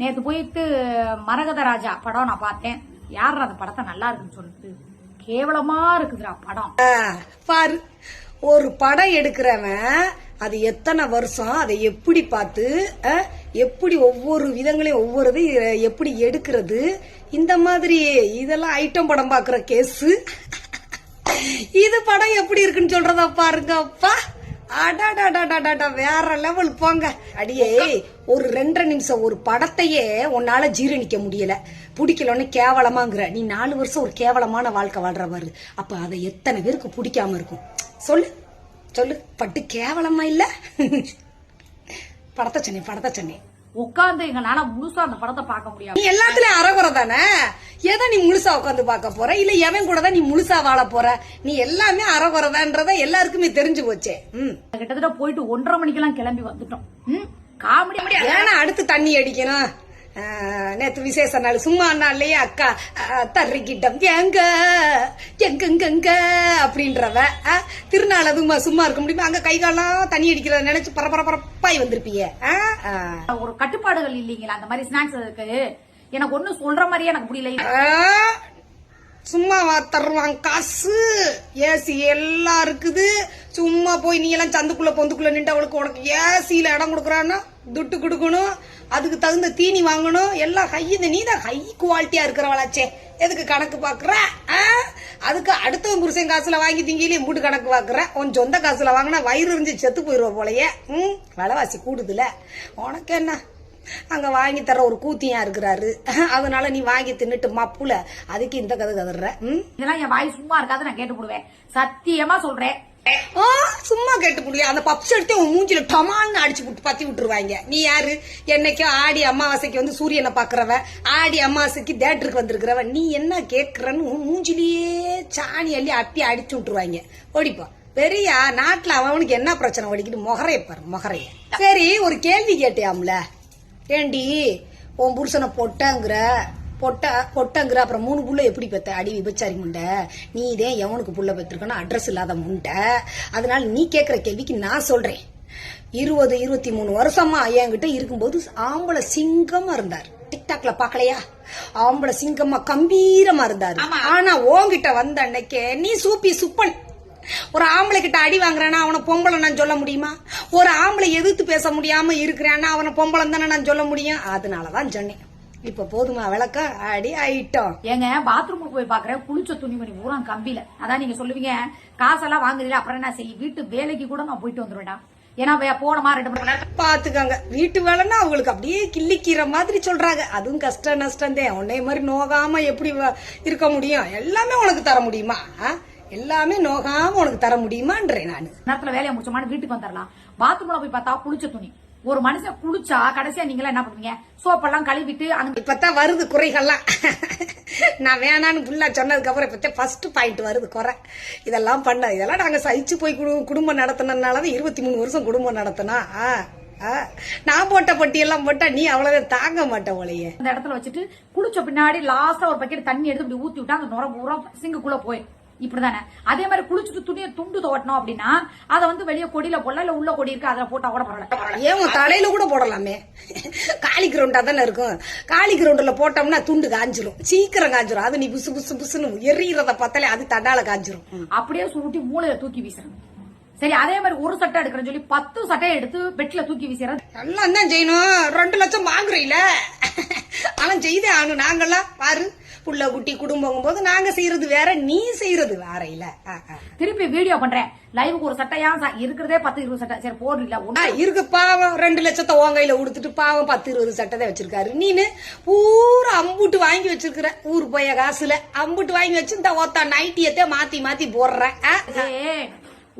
நேத்து போயிட்டு மரகத ராஜா படம் நான் பார்த்தேன். யார் அந்த படத்தை நல்லா இருக்குன்னு சொல்லிட்டு. கேவலமா இருக்குதுடா படம். பாரு ஒரு படம் எடுக்கிறவன் அது எத்தனை வருஷம் அதை எப்படி பார்த்து எப்படி ஒவ்வொரு விதங்களையும் ஒவ்வொரு இது எப்படி எடுக்கிறது இந்த மாதிரி இதெல்லாம் ஐட்டம் படம் பார்க்குற கேஸு இது படம் எப்படி இருக்குன்னு சொல்றதா பாருங்க அப்பா அடாடாடாடாடா வேற லெவல் போங்க. அடியே ஒரு ரெண்டரை நிமிஷம் ஒரு படத்தையே உன்னால ஜீரணிக்க முடியல. பிடிக்கலன்னு கேவலமாங்கிற. நீ நாலு வருஷம் ஒரு கேவலமான வாழ்க்கை வாழ்றவாரு அப்ப அதை எத்தனை பேருக்கு பிடிக்காம இருக்கும்? சொல்லு சொல்லு. பட்டு கேவலமா இல்ல? படத்தை சொன்னேன் படத்தை சொன்னேன். உட்காந்து எங்களால முழுசா அந்த படத்தை பார்க்க முடியாது. நீ எல்லாத்துலயும் அறகுறை தானே? எதை நீ முழுசா உட்காந்து பார்க்க போற? இல்ல எவன் கூட தான் நீ முழுசா வாழ போற? நீ எல்லாமே அறகுறைதான்றத எல்லாருக்குமே தெரிஞ்சு போச்சே. ம். கிட்டத்தட்ட போயிட்டு ஒன்றரை மணிக்கெல்லாம் கிளம்பி வந்துட்டோம். ம்? காமெடி. ஏன்னா அடுத்து தண்ணி அடிக்கணும். நேத்து விசேஷ நாள் சும்மா நாள்லயே அக்கா தர்றிக்கிட்டம் எங்க எங்கெங்க அப்படின்றவ திருநாள் அதுமா சும்மா இருக்க முடியுமா? அங்க கை காலம் தண்ணி அடிக்கிறத நினைச்சு பரபர பரப்பாய் ஆ. ஒரு கட்டுப்பாடுகள் இல்லைங்களா? அந்த மாதிரி ஸ்நாக்ஸ் இருக்கு. எனக்கு ஒண்ணும் சொல்ற மாதிரியே எனக்கு புரியல. ஆ, சும்மாவா தருவான் காசு. ஏசி எல்லாம் இருக்குது. சும்மா போய் நீ எல்லாம் சந்துக்குள்ள பொந்துக்குள்ள நின்று அவளுக்கு உனக்கு ஏசியில இடம் கொடுக்குறான்னா துட்டு கொடுக்கணும். அதுக்கு தகுந்த தீனி வாங்கணும். எல்லாம் ஹை இந்த நீ தான் ஹை குவாலிட்டியா இருக்கிறவளாச்சே. எதுக்கு கணக்கு பாக்குற ஆ? அதுக்கு அடுத்தவன் புருஷன் காசுல வாங்கி திங்கிலே மூட்டு கணக்கு பாக்குற உன் சொந்த காசுல வாங்கினா வயிறு இருந்து செத்து போயிடுவோம் போலயே. ம்? விலைவாசி கூடுதுல. உனக்கு என்ன? அங்க வாங்கி தர ஒரு கூத்தியா இருக்கிறாரு. அதனால நீ வாங்கி தின்னுட்டு மப்புல. அதுக்கு இந்த கதை கதற ம்? இதெல்லாம் என் வாய் சும்மா இருக்காது நான் கேட்டு போடுவேன். சத்தியமா சொல்றேன். சும்மா கேட்டு முடியும் அந்த பப்ஸ் எடுத்து உன் மூஞ்சில டமால்னு அடிச்சு விட்டு பத்தி விட்டுருவாங்க. நீ யாரு? என்னைக்கு ஆடி அமாவாசைக்கு வந்து சூரியனை பாக்குறவ ஆடி அமாவாசைக்கு தேட்டருக்கு வந்திருக்கிறவ நீ என்ன கேக்குறன்னு உன் மூஞ்சிலேயே சாணி அள்ளி அப்பி அடிச்சு விட்டுருவாங்க. ஓடிப்பா. பெரியா நாட்டுல அவனுக்கு என்ன பிரச்சனை? ஓடிக்கிட்டு முகரைய பாரு முகரைய. சரி ஒரு கேள்வி கேட்டியாம்ல? ஏண்டி உன் புருஷனை பொட்டங்கிற பொட்ட பொட்டங்கிற அப்புறம் மூணு புள்ள எப்படி பெத்த? அடி விபச்சாரி முண்டை. நீ இதே எவனுக்கு புள்ள பெற்றிருக்கணும் அட்ரஸ் இல்லாத முண்டை. அதனால நீ கேக்குற கேள்விக்கு நான் சொல்றேன். இருபது இருபத்தி மூணு வருஷமா என்கிட்ட இருக்கும்போது ஆம்பளை சிங்கமா இருந்தார். டிக்டாக்ல பாக்கலையா? ஆம்பளை சிங்கமா கம்பீரமா இருந்தாரு. ஆனா உன்கிட்ட வந்த அன்னைக்கே நீ சூப்பி சுப்பன். ஒரு ஆம்பளை கிட்ட அடி வாங்குறானா அவனை பொம்பளை நான் சொல்ல முடியுமா? ஒரு ஆம்பளை எதிர்த்து பேச முடியாம இருக்கிறானா அவனை பொம்பளை தானே நான் சொல்ல முடியும்? அதனாலதான் சொன்னேன். இப்ப போதுமா விளக்கம் அடி ஆயிட்டோம் ஏங்க பாத்ரூமுக்கு போய் பாக்குறேன் குளிச்ச துணிமணி பூரா கம்பியில. அதான் நீங்க சொல்லுவீங்க காசெல்லாம் வாங்குறீங்க அப்புறம் என்ன செய்ய? வீட்டு வேலைக்கு கூட நான் போயிட்டு வந்துருவேன்டா. ஏன்னா போனமா ரெண்டு மணி நேரம்? பாத்துக்கோங்க. வீட்டு வேலைன்னா அவங்களுக்கு அப்படியே கிள்ளிக்கிற மாதிரி சொல்றாங்க. அதுவும் கஷ்ட நஷ்டம் தான். உன்னை மாதிரி நோகாம எப்படி இருக்க முடியும்? எல்லாமே உனக்கு தர முடியுமா? எல்லாமே நோகாம உனக்கு தர முடியுமான்றேன் நானு. நேரத்துல வேலையை முடிச்சோமான்னு வீட்டுக்கு வந்துடலாம். பாத்ரூம்ல போய் பார்த்தா குளிச்ச துணி. ஒரு மனுஷன் குளிச்சா கடைசியா நீங்க என்ன பண்ணுவீங்க? சோப்பெல்லாம் கழுவிட்டு அந்த இப்பதான் வருது குறைகள்லாம். நான் வேணான்னு புள்ளா சொன்னதுக்கு அப்புறம் இப்பதான் ஃபர்ஸ்ட் பாயிண்ட் வருது குறை. இதெல்லாம் பண்ண இதெல்லாம் நாங்க சகிச்சு போய் குடு- குடும்பம் நடத்தினதுனாலதான் இருபத்தி மூணு வருஷம் குடும்பம் நடத்தினா. நான் போட்ட பட்டி எல்லாம் போட்டா நீ அவ்வளவு தாங்க மாட்ட போலயே. அந்த இடத்துல வச்சுட்டு குளிச்ச பின்னாடி லாஸ்டா ஒரு பக்கெட் தண்ணி எடுத்து இப்படி ஊத்தி விட்டா அந்த நுர பூரா சிங்குக்குள்ள போயிடும். இப்படிதானே? அதே மாதிரி குளிச்சுட்டு துணியை துண்டு துவட்டணும் அப்படின்னா அதை வந்து வெளியே கொடியில போடலாம் இல்ல உள்ள கொடி இருக்கு அதுல போட்டா கூட பரவாயில்ல. ஏன் உன் தலையில கூட போடலாமே? காலி கிரவுண்டா தானே இருக்கும். காலி கிரவுண்டுல போட்டோம்னா துண்டு காஞ்சிரும். சீக்கிரம் காஞ்சிரும். அது நீ புசு புசு புசுன்னு எரியறத பார்த்தாலே அது தடால காஞ்சிரும். அப்படியே சுருட்டி மூளையில தூக்கி வீசுறேன் சரி அதே மாதிரி ஒரு சட்டை எடுக்கிறேன்னு சொல்லி பத்து சட்டையை எடுத்து பெட்ல தூக்கி வீசுறது. எல்லாம் தான் செய்யணும். ரெண்டு லட்சம் வாங்குறீல? ஆனா செய்தே ஆகணும். நாங்கெல்லாம் பாரு. புள்ள குட்டி குடும்பம் போது நாங்க செய்யறது வேற நீ செய்யறது வேற இல்ல. திருப்பி வீடியோ பண்றேன். லைவுக்கு ஒரு சட்டையா இருக்கிறதே பத்து இருபது சட்டை. சரி ஒண்ணு இருக்கு பாவம். ரெண்டு லட்சத்தை உன் கையில கொடுத்துட்டு பாவம் பத்து இருபது சட்டை தான் வச்சிருக்காரு. நீனு பூரா அம்புட்டு வாங்கி வச்சிருக்கிற. ஊர் போய காசுல அம்புட்டு வாங்கி வச்சு இந்த ஒத்தா நைட்டியத்தை மாத்தி மாத்தி போடுற.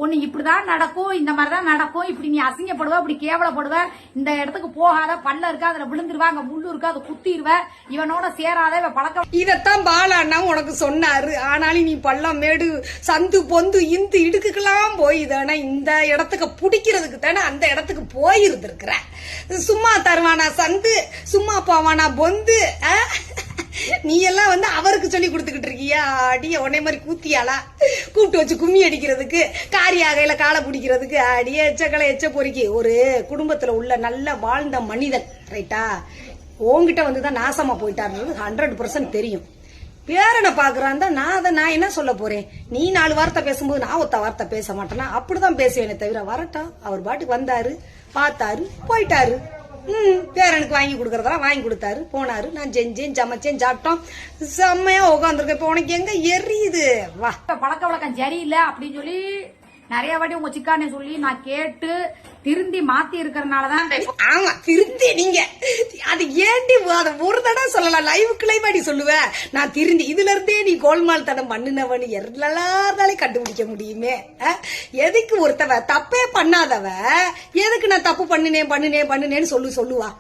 ஆ? இப்படி ஒண்ணு இப்படிதான் நடக்கும் இந்த மாதிரிதான் நடக்கும் இப்படி நீ அசிங்கப்படுவ இப்படி கேவலப்படுவ இந்த இடத்துக்கு போகாத பல்ல இருக்கா அதுல விழுந்துருவா அங்க முள்ளு இருக்கா அதை குத்திடுவ இவனோட சேராத இவன் பழக்கம் இதத்தான் பாலாண்ணா உனக்கு சொன்னாரு ஆனாலும் நீ பள்ளம் மேடு சந்து பொந்து இந்து இடுக்குக்கெல்லாம் போய் தானே இந்த இடத்துக்கு பிடிக்கிறதுக்கு தானே அந்த இடத்துக்கு போயிருந்திருக்கிற சும்மா தருவானா சந்து சும்மா போவானா பொந்து ஆ? நீ எல்லாம் வந்து அவருக்கு சொல்லி கொடுத்துக்கிட்டு இருக்கியா? அடிய உன்னை மாதிரி கூத்தியாளா? கூப்பிட்டு வச்சு கும்மி அடிக்கிறதுக்கு காரியாகையில காலை பிடிக்கிறதுக்கு அடிய எச்சக்களை எச்ச பொறுக்கி. ஒரு குடும்பத்துல உள்ள நல்ல வாழ்ந்த மனிதன் ரைட்டா உங்ககிட்ட வந்து தான் நாசமா போயிட்டாருன்றது ஹண்ட்ரட் பர்சன்ட் தெரியும். பேரனை பாக்குறான் தான் நான் அதை நான் என்ன சொல்ல போறேன்? நீ நாலு வார்த்தை பேசும்போது நான் ஒத்த வார்த்தை பேச மாட்டேன்னா அப்படிதான் பேசுவேனே தவிர வரட்டா. அவர் பாட்டுக்கு வந்தாரு பார்த்தாரு போயிட்டாரு. ம் பேரனுக்கு வாங்கி கொடுக்கறதெல்லாம் வாங்கி கொடுத்தாரு. போனாரு. நான் செஞ்சேன் சமைச்சேன் சாப்பிட்டோம். செம்மையா உட்காந்துருக்கேன் இப்போ உனக்கு எங்க எரியுது? வா. பழக்க வழக்கம் சரியில்லை அப்படின்னு சொல்லி நிறைய வாட்டி உங்க சிக்கானே சொல்லி நான் கேட்டு திருந்தி மாத்தி இருக்கிறனாலதான் ஆமா திருந்தி நீங்க. அது ஏண்டி அதை ஒரு தடவை சொல்லலாம். லைவுக்கு லைவ் அடி சொல்லுவ. நான் திருந்தி. இதுல இருந்தே நீ கோல்மால் தடம் பண்ணினவனு எல்லாருந்தாலையும் கண்டுபிடிக்க முடியுமே. எதுக்கு ஒருத்தவ தப்பே பண்ணாதவ? எதுக்கு நான் தப்பு பண்ணினேன் பண்ணினேன் பண்ணினேன்னு சொல்லு சொல்லுவா.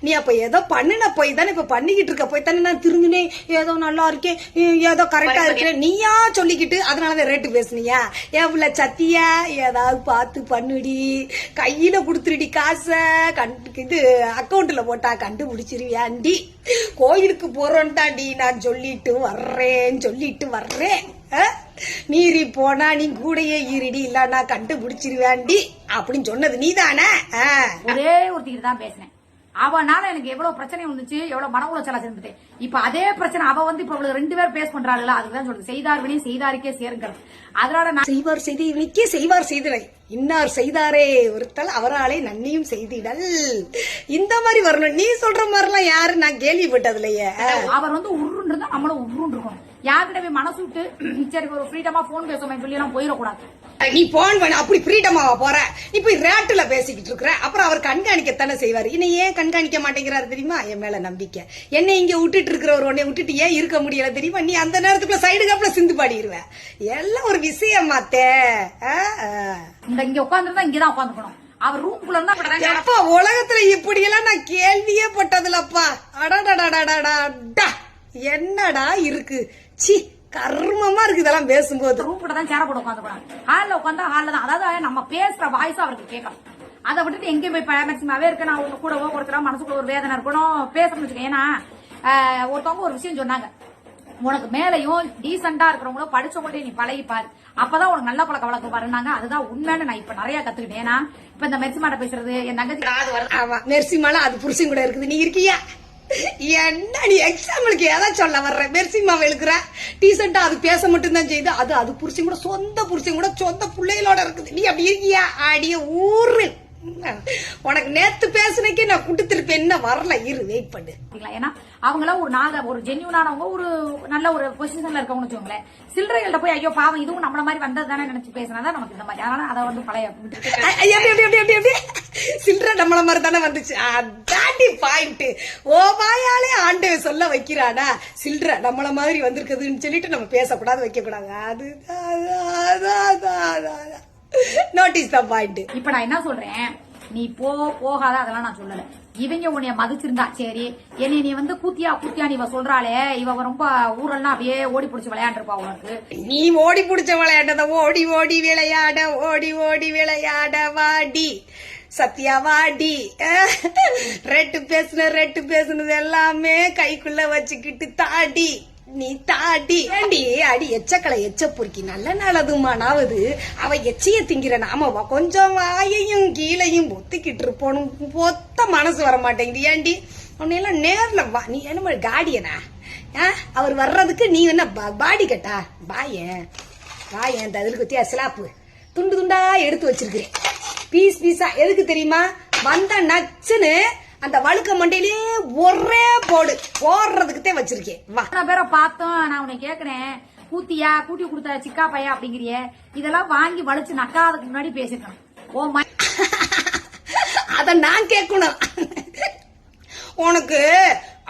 நீ அப்ப ஏதோ பண்ணின போய் தானே இப்ப பண்ணிக்கிட்டு இருக்க. போய் தானே நான் திருந்தினேன். ஏதோ நல்லா இருக்கேன் ஏதோ கரெக்டா இருக்கிறேன் நீயா சொல்லிக்கிட்டு அதனாலதான் ரேட்டு பேசுனியா? எவ்வளவு சத்தியா? ஏதாவது பார்த்து பண்ணுடி. கையில கொடுத்துருடி காசை. கண்டு இது அக்கவுண்ட்ல போட்டா கண்டுபிடிச்சிருவியாண்டி கோயிலுக்கு போறோன்டாண்டி. நான் சொல்லிட்டு வர்றேன் சொல்லிட்டு வர்றேன்? மீறி போனா நீ கூடயே ஈரிடி இல்லன்னா கண்டுபிடிச்சிருவேண்டி அப்படின்னு சொன்னது நீதானே? ஒரே ஒருத்திக்கிட்ட தான் பேசினேன். அவனால எனக்கு எவ்வளவு பிரச்சனை வந்துச்சு எவ்வளவு மன உளைச்சலா சேர்ந்துட்டு இப்ப அதே பிரச்சனை அவ வந்து இப்ப இவளுக்கு ரெண்டு பேர் பேஸ் பண்றாள் அதுதான் சொல்றது செய்தார் வினை செய்தாருக்கே சேருங்கிறது. அதனால நான் செய்வார் செய்தி நிக்க செய்வார் செய்திடல் இன்னார் செய்தாரே ஒருத்தல் அவராலே நன்னியும் செய்திடல். இந்த மாதிரி வரணும். நீ சொல்ற மாதிரிலாம் யாரு? நான் கேள்விப்பட்டதுலயே அவர் வந்து உருன்னு இருந்தா நம்மளும் உருன்னு இருக்கணும் யார்கிட்ட போய் மனசு விட்டு சரி ஒரு ஃப்ரீடமா போன் பேசுவோம் சொல்லி எல்லாம் போயிடக்கூடாது. நீ போன் பண்ண அப்படி ஃப்ரீடமாவா போற? நீ போய் ரேட்டுல பேசிக்கிட்டு இருக்கிற. அப்புறம் அவர் கண்காணிக்கத்தானே செய்வாரு. என்னை ஏன் கண்காணிக்க மாட்டேங்கிறாரு தெரியுமா? என் மேல நம்பிக்கை. என்னை இங்க விட்டுட்டு இருக்கிறவர் உன்னை விட்டுட்டு ஏன் இருக்க முடியல தெரியுமா? நீ அந்த நேரத்துக்குள்ள சைடு காப்புல சிந்து பாடிடுவ எல்லாம் ஒரு விஷயம் மாத்தே. இந்த இங்க உட்காந்துருந்தா இங்கதான் உட்காந்துக்கணும் அவர் ரூம்குள்ள இருந்தா எப்பா உலகத்துல இப்படி எல்லாம் நான் கேள்வியே பட்டதுலப்பா அடடடடடடா என்னடா இருக்கு? சி கர்மமா இருக்கு இதெல்லாம் பேசும்போது. ரூம் கூட தான் சேர போட்டு உட்காந்துக்கணும் ஹால்ல உட்காந்தா ஹால்ல தான். அதாவது நம்ம பேசுற வாய்ஸ் அவருக்கு கேட்கணும். அதை விட்டுட்டு எங்கேயும் போய் மேக்சிமாவே இருக்க. நான் உங்க கூடவோ ஒருத்தர மனசுக்குள்ள ஒரு வேதனை இருக்கணும். பேசணும்னு வச்சுக்கோங்க. ஏன்னா ஒருத்தவங்க ஒரு விஷயம் சொன்னாங்க. உனக்கு மேலையும் டீசெண்டா இருக்கிறவங்களும் படிச்சவங்கள்ட்ட நீ பழகிப்பாரு அப்பதான் உனக்கு நல்ல பழக்க வழக்கம் பாருனாங்க அதுதான் உண்மைன்னு நான் இப்ப நிறைய கத்துக்கிட்டேன். ஏன்னா இப்ப இந்த மெர்சிமாட்ட பேசுறது என் தங்கச்சி ஆமா மெர்சி மாலா அது புருஷன் கூட இருக்குது. நீ இருக்கியா? என்ன நீ எக்ஸாம்பிளுக்கு எதை சொல்ல வர்ற? மெர்சி மாவை இழுக்கிற? டீசெண்டா அது பேச மட்டும்தான் செய்யுது. அது அது புருஷன் கூட சொந்த புருஷன் கூட சொந்த பிள்ளைகளோட இருக்குது. நீ அப்படி இருக்கியா? அடிய ஊரு உனக்கு நேத்து பேசுனக்கே நான் குடுத்திருப்பேன் என்ன வரல? இரு வெயிட் பண்ணு? ஏன்னா அவங்கள ஒரு நாக ஒரு ஜென்யூனானவங்க ஒரு நல்ல ஒரு பொசிஷன்ல இருக்கவங்கன்னு வச்சுக்கோங்களேன். சில்லறைகள்ட்ட போய் ஐயோ பாவம் இதுவும் நம்மள மாதிரி வந்தது தானே நினைச்சு பேசினாதான் நமக்கு இந்த மாதிரி. அதனால அதை வந்து பழைய சில்லற நம்மள மாதிரி தானே வந்துச்சு. அதாண்டி பாயிண்ட் ஓ வாயாலே ஆண்டவன் சொல்ல வைக்கிறானா? சில்லற நம்மள மாதிரி வந்திருக்குதுன்னு சொல்லிட்டு நம்ம பேசக்கூடாது வைக்க கூடாது அது நோட்டீஸ் த பாயிண்ட் இப்ப நான் என்ன சொல்றேன்? நீ போ போகாத அதெல்லாம் நான் சொல்லல. இவங்க உன்னைய மதிச்சிருந்தா சரி. என்னை நீ வந்து கூத்தியா கூத்தியா நீ இவ சொல்றாளே இவ ரொம்ப ஊரெல்லாம் அப்படியே ஓடி பிடிச்சி விளையாண்டுருப்பா உனக்கு. நீ ஓடி புடிச்ச விளையாட்டத ஓடி ஓடி விளையாட ஓடி ஓடி விளையாட வாடி. சத்யா வாடி. ரெட்டு பேசுன ரெட்டு பேசுனது எல்லாமே கைக்குள்ள வச்சுக்கிட்டு தாடி. நீ தாடி. ஏண்டி அடி எச்சக்களை எச்ச பொறுக்கி. நல்ல நல்லதுமானாவது அவ எச்சைய திங்கிற நாம கொஞ்சம் வாயையும் கீழையும் பொத்திக்கிட்டு இருப்போனும் பொத்த மனசு வர மாட்டேங்குது. ஏண்டி உன்னையெல்லாம் நேர்ல வா. நீ என்ன காடியனா ஆ, அவர் வர்றதுக்கு நீ என்ன பாடி கட்டா பாயேன் பாயேன் இந்த அதில் குத்தியா சிலாப்பு. துண்டு துண்டா எடுத்து வச்சிருக்கிறேன். பீஸ் பீஸா எதுக்கு தெரியுமா? வந்த நச்சுன்னு அந்த வழுக்க மண்டையிலே ஒரே போடு. போடுறதுக்குத்தே வச்சிருக்கேன் வா. பேரை பார்த்தோம். நான் உன்னை கேக்குறேன். கூத்தியா கூட்டி கொடுத்த சிக்கா பையா அப்படிங்கிறிய. இதெல்லாம் வாங்கி வலிச்சு நக்காததுக்கு முன்னாடி பேசிருக்கணும் ஓ அத நான் கேட்கணும். உனக்கு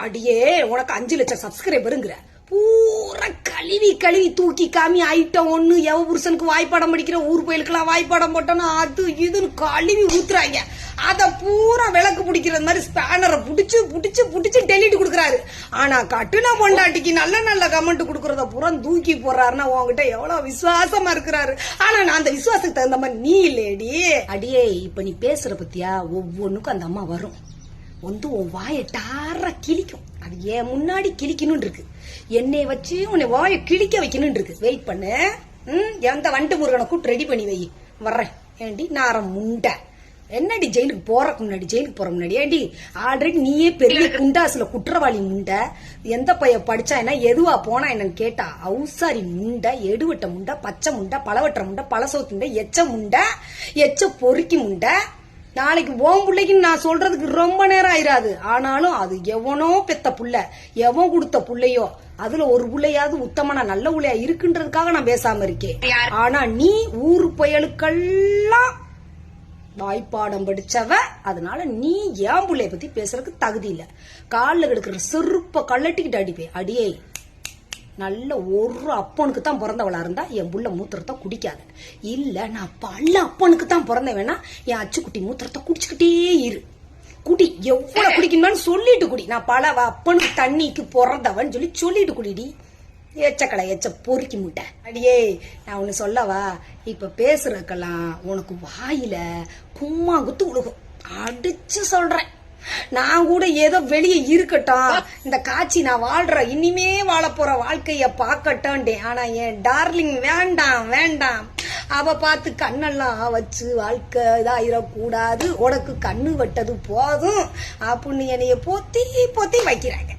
அடியே உனக்கு அஞ்சு லட்சம் சப்ஸ்கிரைபருங்கிற. பூரா கழுவி கழுவி தூக்கி காமி ஐட்டம் ஒண்ணு. எவ புருஷனுக்கு வாய்ப்பாடம் படிக்கிற ஊர் கோயிலுக்கெல்லாம் வாய்ப்பாடம் போட்டோன்னா அது இதுன்னு கழுவி ஊத்துறாங்க. அத பூரா விளக்கு பிடிக்கிறது மாதிரி ஸ்பேனரை புடிச்சு புடிச்சு புடிச்சு டெலிட் கொடுக்குறாரு. ஆனா கட்டுன பொண்டாட்டிக்கு நல்ல நல்ல கமெண்ட் கொடுக்கறத பூரா தூக்கி போடுறாருன்னா உங்ககிட்ட எவ்வளவு விசுவாசமா இருக்கிறாரு. ஆனா நான் அந்த விசுவாசத்துக்கு தகுந்த மாதிரி நீ இல்லையடி. அடியே இப்ப நீ பேசுற பத்தியா ஒவ்வொன்றுக்கும் அந்த அம்மா வரும். வந்து உன் வாயை டார கிழிக்கும். அது ஏன் முன்னாடி கிழிக்கணும் இருக்கு என்னை வச்சு உன்னை வாயை கிழிக்க வைக்கணும் இருக்கு வெயிட் பண்ணு. ம் எந்த வண்டு முருகனை கூப்பிட்டு ரெடி பண்ணி வை. வர்றேன். ஏண்டி நாரம் முண்டை. என்னடி ஜெயிலுக்கு போறதுக்கு முன்னாடி ஜெயிலுக்கு போற முன்னாடி? ஏடி ஆல்ரெடி நீயே பெரிய குண்டாசுல குற்றவாளி முண்டை. எந்த பைய படிச்சா என்ன எதுவா போனா என்னன்னு கேட்டா அவுசாரி முண்டை எடுவட்ட முண்டை பச்சை முண்டை பழவற்ற முண்டை பழசோத்து முண்டை எச்ச முண்டை எச்ச பொறுக்கி முண்டை. நாளைக்கு ஓம் பிள்ளைக்குன்னு நான் சொல்றதுக்கு ரொம்ப நேரம் ஆயிராது. ஆனாலும் அது எவனோ பெத்த புள்ள எவன் கொடுத்த புள்ளையோ அதுல ஒரு புள்ளையாவது உத்தமனா நல்ல புள்ளையா இருக்குன்றதுக்காக நான் பேசாம இருக்கேன். ஆனா நீ ஊர் புயலுக்கெல்லாம் வாய்ப்பாடம் படிச்சவ அதனால நீ ஏன் புள்ளைய பத்தி பேசுறதுக்கு தகுதி இல்ல. காலில் கெடுக்கிற செருப்ப கள்ளட்டிக்கிட்டு அடிப்பேன் அடியே நல்ல ஒரு அப்பனுக்கு தான் பிறந்தவளா இருந்தா என் புள்ள மூத்திரத்தை குடிக்காத. இல்ல நான் பல அப்பனுக்கு தான் பிறந்த வேணா என் அச்சுக்குட்டி மூத்திரத்தை குடிச்சுக்கிட்டே இரு. குடி. எவ்வளவு குடிக்கணும்னு சொல்லிட்டு குடி. நான் பல அப்பனுக்கு தண்ணிக்கு பிறந்தவன் சொல்லி சொல்லிட்டு குடிடி. எச்சக்கடை எச்ச பொறுக்கி முட்டை. அடியே நான் ஒன்று சொல்லவா? இப்போ பேசுறக்கெல்லாம் உனக்கு வாயில கும்மா குத்து உழுகும் அடிச்சு சொல்றேன். நான் கூட ஏதோ வெளியே இருக்கட்டும். இந்த காட்சி நான் வாழ்ற இனிமே வாழ போற வாழ்க்கைய பார்க்கட்டேன் ஆனா என் டார்லிங் வேண்டாம் வேண்டாம். அவ பார்த்து கண்ணெல்லாம் வச்சு வாழ்க்கை இதாயிடக்கூடாது உனக்கு கண்ணு வெட்டது போதும். அப்படின்னு என்னைய பொத்தி பொத்தி வைக்கிறாங்க.